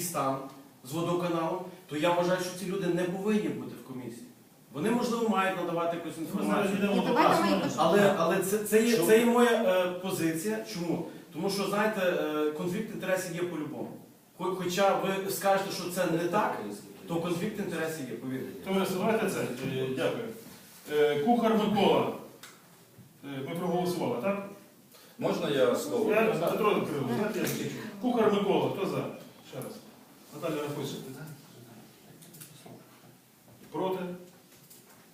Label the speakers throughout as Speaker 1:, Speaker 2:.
Speaker 1: стан з водоканалом, то я вважаю, що ці люди не повинні бути в комісії. Вони, можливо, мають надавати якусь інформацію. Але, але це, це, є, це є моя е, позиція. Чому? Тому що, знаєте, е, конфлікт інтересів є по-любому. Хоча ви скажете, що це не так, то конфлікт інтересів є, повірте.
Speaker 2: Товариство, давайте це. Е, Дякую. Е, Кухар Микола. Е, Ми проголосували, так?
Speaker 3: Можна я слово?
Speaker 2: Я Петро Кирило, знаєте, я. Кухар Микола, хто за? Ще раз. Наталя Рахуйся. Проти?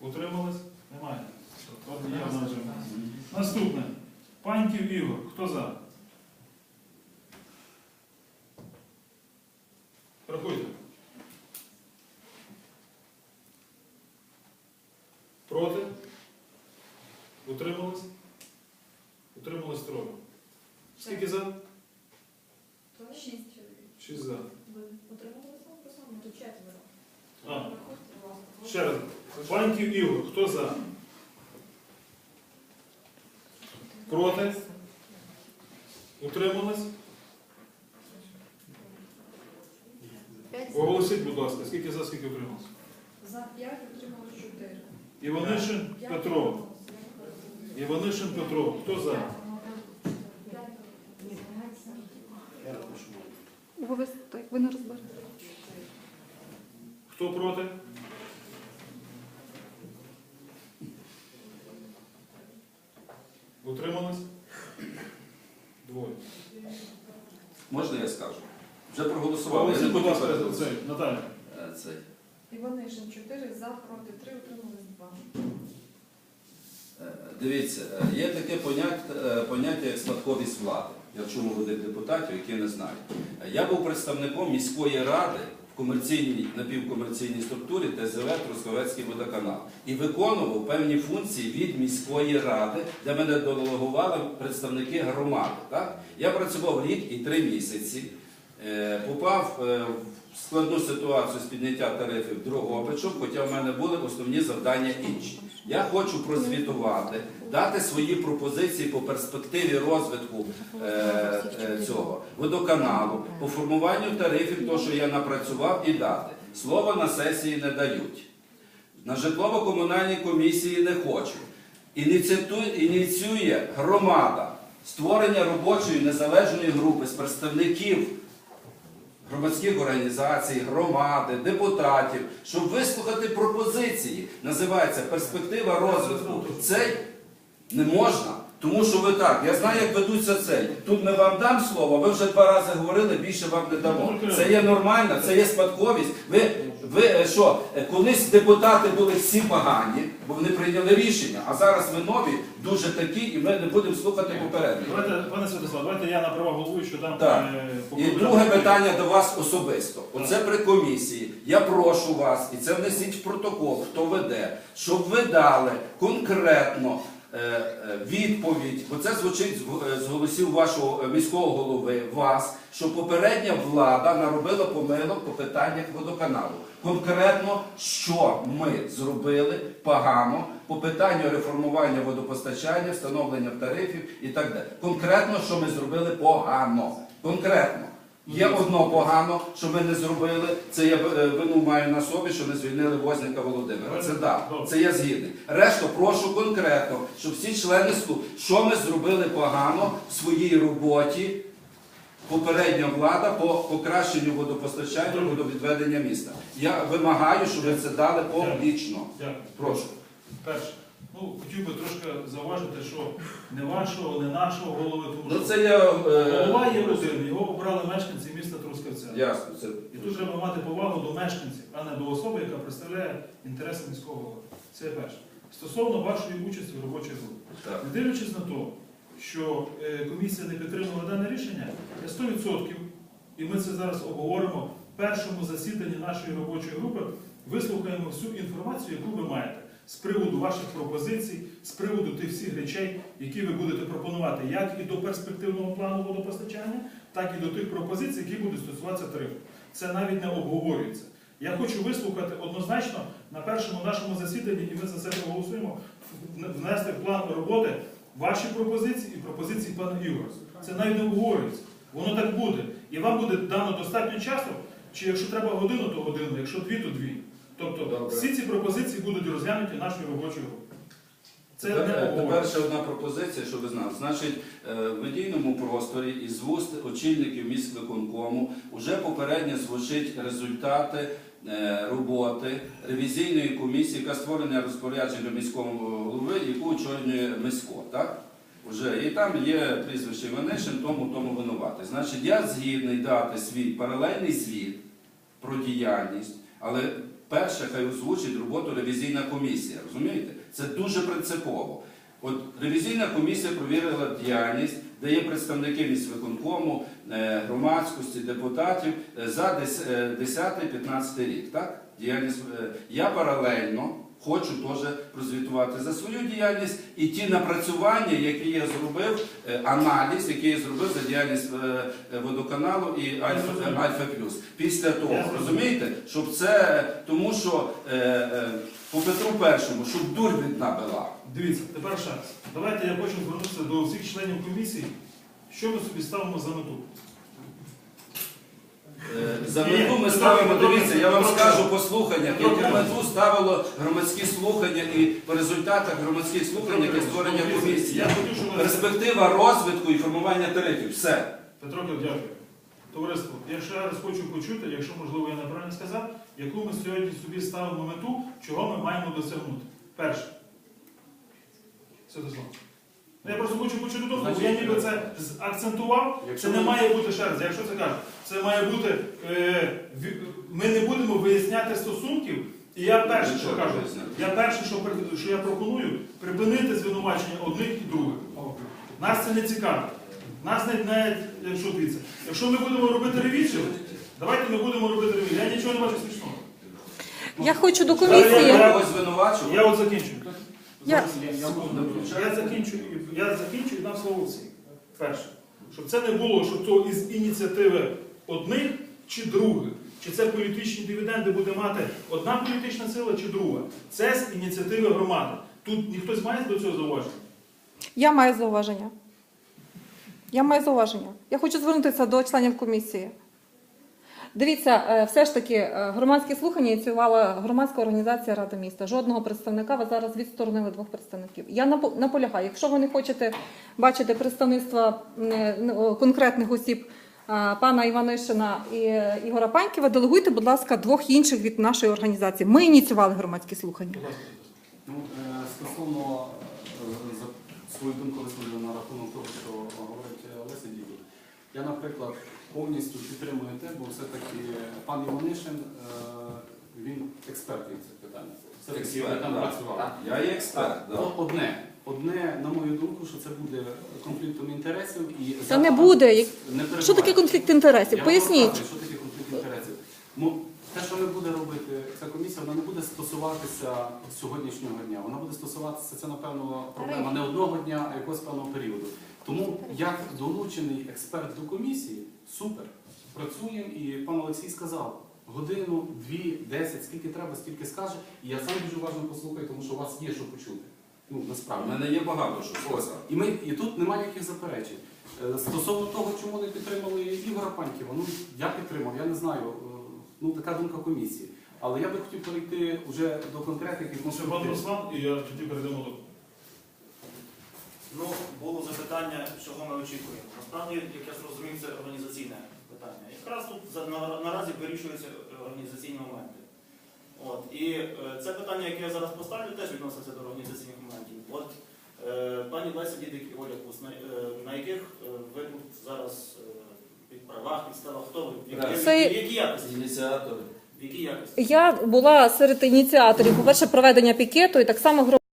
Speaker 2: Утримались? Немає. Наступне. Паньків Ігор, хто за? Рахуйте. Проти? Утримались? Утримались троє. Скільки за?
Speaker 4: Шість чоловік.
Speaker 2: Шість за.
Speaker 4: Ви утрималися по самому? Тут четверо.
Speaker 2: А,
Speaker 4: Рахуйте, будь ласка.
Speaker 2: ще раз. Паньків Ігор, хто за? Проти? Утримались?
Speaker 4: П'ять
Speaker 2: Оголосіть, будь ласка, скільки за, скільки утрималось?
Speaker 4: за п'ять утримали чотири.
Speaker 2: Іванишин Петро. Іванишин Петро. Хто за?
Speaker 5: Ви, так, ви не розберете.
Speaker 2: Хто проти? Утримались? Двоє.
Speaker 3: Можна я скажу? Вже проголосували. Я не
Speaker 2: будь ласка, цей, Наталя.
Speaker 3: Е, цей.
Speaker 4: Іванишин чотири, за, проти три, утримались два.
Speaker 3: Е, Дивіться, е, є таке поняття, е, поняття як спадковість влади. Я чому молодих депутатів, які не знають. Я був представником міської ради в комерційній напівкомерційній структурі ТЗВ Трускавецький водоканал і виконував певні функції від міської ради, де мене делегували представники громади. Так? Я працював рік і три місяці. Е, Попав е, в складну ситуацію з підняття тарифів Дрогобичу, хоча в мене були основні завдання інші. Я хочу прозвітувати, дати свої пропозиції по перспективі розвитку е, цього водоканалу, по формуванню тарифів, то, що я напрацював, і дати. Слово на сесії не дають. На житлово-комунальній комісії не хочу. Ініціює громада створення робочої незалежної групи з представників громадських організацій, громади, депутатів, щоб вислухати пропозиції. Називається перспектива розвитку. Цей не можна. Тому що ви так, я знаю, як ведуться цей. Тут ми вам дам слово, ви вже два рази говорили, більше вам не дамо. Це є нормально, це є спадковість. Ви, ви е, що, е, колись депутати були всі погані, бо вони прийняли рішення, а зараз ви нові, дуже такі, і ми не будемо слухати попередніх.
Speaker 2: Давайте, пане Святослав, давайте я на права головуючого дам
Speaker 3: Так.
Speaker 2: е,
Speaker 3: І друге питання до вас особисто. Оце при комісії. Я прошу вас, і це внесіть в протокол, хто веде, щоб ви дали конкретно відповідь, бо це звучить з е, голосів вашого е, міського голови, вас, що попередня влада наробила помилок по питаннях водоканалу. Конкретно, що ми зробили погано по питанню реформування водопостачання, встановлення тарифів і так далі. Конкретно, що ми зробили погано. Конкретно. Є одно погано, що ми не зробили. Це я е, вину маю на собі, що не звільнили Возника Володимира. Це да, це я згідний. Решту прошу конкретно, щоб всі члени суду, що ми зробили погано в своїй роботі. Попередня влада по покращенню водопостачання, водовідведення міста. Я вимагаю, щоб ви це дали публічно. Прошу.
Speaker 2: Перше. Ну, хотів би трошки зауважити, що не вашого, не нашого голови, тому
Speaker 3: Ну
Speaker 2: що
Speaker 3: це я.
Speaker 2: голова є
Speaker 3: Е,
Speaker 2: один, його обрали мешканці міста Трускавця.
Speaker 3: ясно, це
Speaker 2: І тут треба мати повагу до мешканців, а не до особи, яка представляє інтереси міського голови. Це перше. Стосовно вашої участі в робочій групі.
Speaker 3: так.
Speaker 2: Не дивлячись на те, що е, комісія не підтримала дане рішення, я 100%, і ми це зараз обговоримо в першому засіданні нашої робочої групи, вислухаємо всю інформацію, яку ви маєте з приводу ваших пропозицій, з приводу тих всіх речей, які ви будете пропонувати, як і до перспективного плану водопостачання, так і до тих пропозицій, які будуть стосуватися тарифу. Це навіть не обговорюється. Я хочу вислухати однозначно на першому нашому засіданні, і ми за це проголосуємо, внести в план роботи ваші пропозиції і пропозиції пана Ігоря. Це навіть не обговорюється. Воно так буде. І вам буде дано достатньо часу Чи якщо треба годину, то годину, якщо дві, то дві. Тобто
Speaker 3: Добре.
Speaker 2: всі ці пропозиції будуть розглянуті нашою робочою групою. Це не
Speaker 3: е,
Speaker 2: обговорення.
Speaker 3: тепер ще одна пропозиція, щоб ви знали. Значить, е, в медійному просторі із вуст очільників міськвиконкому вже попередньо звучить результати е, роботи ревізійної комісії, яка створена розпорядження міського голови, яку очолює Мисько. Так? Уже. І там є прізвище Іванишин, тому тому винуватий. Значить, я згідний дати свій паралельний звіт про діяльність, але перше хай озвучить роботу ревізійна комісія. Розумієте? Це дуже принципово. От ревізійна комісія провірила діяльність, де є представники міськвиконкому, е, громадськості, депутатів е, за е, 10-15 рік. Так? Діяльність е, я паралельно хочу теж прозвітувати за свою діяльність і ті напрацювання, які я зробив, е, аналіз, який я зробив за діяльність е, е, водоканалу і Альфа. Альфа Плюс. Після того, розумієте, щоб це тому, що по Петру Першому, щоб дурь відна була.
Speaker 2: Дивіться, тепер ще раз. Давайте я хочу звернутися до всіх членів комісії. Що ми собі ставимо за мету?
Speaker 3: Е, За мету ми ставимо, дивіться, я вам скажу по слуханнях, яку мету ставило громадські слухання і по результатах громадських слухань, яке створення комісії. Перспектива розвитку і формування тарифів. Все.
Speaker 2: Петро, дякую. Товариство, я ще раз хочу почути, якщо можливо я неправильно сказав, яку ми сьогодні собі ставимо мету, чого ми маємо досягнути. Перше. Святослав. Ну, Я просто хочу почути думку, бо я ніби це акцентував. Це не має бути ще раз. Якщо це кажу, це має бути. Е, ми не будемо виясняти стосунків. І я перше, що кажу, я перше, що, що я пропоную, припинити звинувачення одних і других. Нас це не цікавить. Нас не навіть, якщо дивіться, якщо ми будемо робити ревізію, давайте ми будемо робити ревізію. Я нічого не бачу смішного.
Speaker 5: Я хочу до
Speaker 2: Я-
Speaker 5: комісії.
Speaker 2: я-
Speaker 3: Когось звинувачувати?
Speaker 2: Я от закінчую.
Speaker 5: Я-
Speaker 2: Я закінчу, я закінчу і дам слово всім. Перше, щоб це не було, що то із ініціативи одних чи других. Чи це політичні дивіденди буде мати одна політична сила чи друга. Це з ініціативи громади. Тут ніхтось має до цього зауваження?
Speaker 5: Я маю зауваження. Я маю зауваження. Я хочу звернутися до членів комісії. Дивіться, е, все ж таки, е, громадські слухання ініціювала громадська організація Рада міста. Жодного представника ви зараз відсторонили двох представників. Я напо- наполягаю, якщо ви не хочете бачити представництва е, конкретних осіб пана Іванишина і Ігора Паньківа, делегуйте, будь ласка, двох інших від нашої організації. Ми ініціювали громадські слухання.
Speaker 6: Ну, стосовно свою думку висловлю на рахунок того, що говорить Олеся Дідук. Я, наприклад, повністю підтримую те, бо все-таки пан Іванишин, е, він експерт в цих питаннях. Все-таки він там працював.
Speaker 3: Я є експерт.
Speaker 6: Так,
Speaker 3: да.
Speaker 6: Одне, одне, на мою думку, що це буде конфліктом інтересів і
Speaker 5: Це не буде.
Speaker 6: Не
Speaker 5: Що таке конфлікт інтересів?
Speaker 6: Я
Speaker 5: Поясніть.
Speaker 6: розказую, що таке конфлікт інтересів. Ну, те, що не буде робити ця комісія, вона не буде стосуватися сьогоднішнього дня. Вона буде стосуватися це, напевно, проблема не одного дня, а якогось певного періоду. Тому як долучений експерт до комісії, супер. Працюємо, і пан Олексій сказав. Годину, дві, десять, скільки треба, стільки скаже. І я сам дуже уважно послухаю, тому що у вас є що почути. Ну,
Speaker 3: У мене є багато що
Speaker 6: Ось.
Speaker 3: сказати.
Speaker 6: І, ми, і тут немає ніяких заперечень. Е, Стосовно того, чому не підтримали Ігора Паньківа, ну я підтримав, я не знаю. е, Ну така думка комісії. Але я би хотів перейти вже до конкретики. тому
Speaker 2: Ще
Speaker 6: що
Speaker 2: пан Руслан, і я тоді перейдемо до.
Speaker 7: Ну, було запитання, чого ми очікуємо. Насправді, як я зрозумів, це організаційне питання. Якраз тут наразі вирішуються організаційні моменти. От. І е, це питання, яке я зараз поставлю, теж відноситься до організаційних моментів. От е, пані Леся Дідик і Оля Кус, на, е, яких е, ви тут зараз е, під правах, підставах, хто ви? Які- якості?
Speaker 3: Ініціатори.
Speaker 7: В якій якості?
Speaker 5: Я була серед ініціаторів, по-перше, проведення пікету і так само